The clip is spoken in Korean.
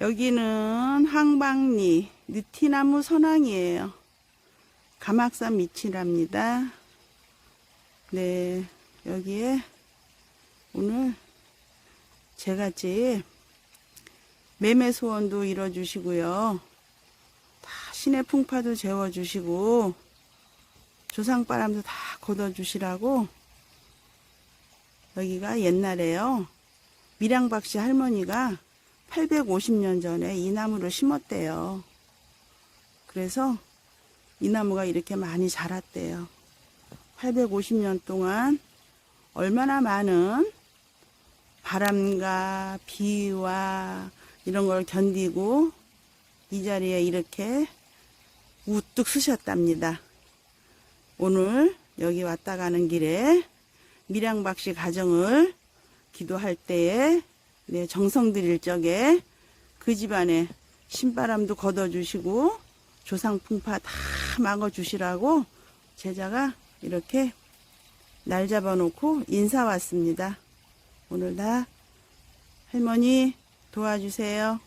여기는 항방리 느티나무 선왕이에요. 가막산 밑이랍니다. 네, 여기에 오늘 제갓집 매매 소원도 이뤄주시고요. 다 시내 풍파도 재워주시고 조상바람도 다 걷어주시라고 여기가 옛날에요. 밀양박씨 할머니가 850년 전에 이 나무를 심었대요. 그래서 이 나무가 이렇게 많이 자랐대요. 850년 동안 얼마나 많은 바람과 비와 이런 걸 견디고 이 자리에 이렇게 우뚝 서셨답니다. 오늘 여기 왔다 가는 길에 밀양박씨 가정을 기도할 때에 네, 정성 들일 적에 그 집안에 신바람도 걷어주시고 조상풍파 다 막아주시라고 제자가 이렇게 날 잡아놓고 인사 왔습니다. 오늘 다 할머니 도와주세요.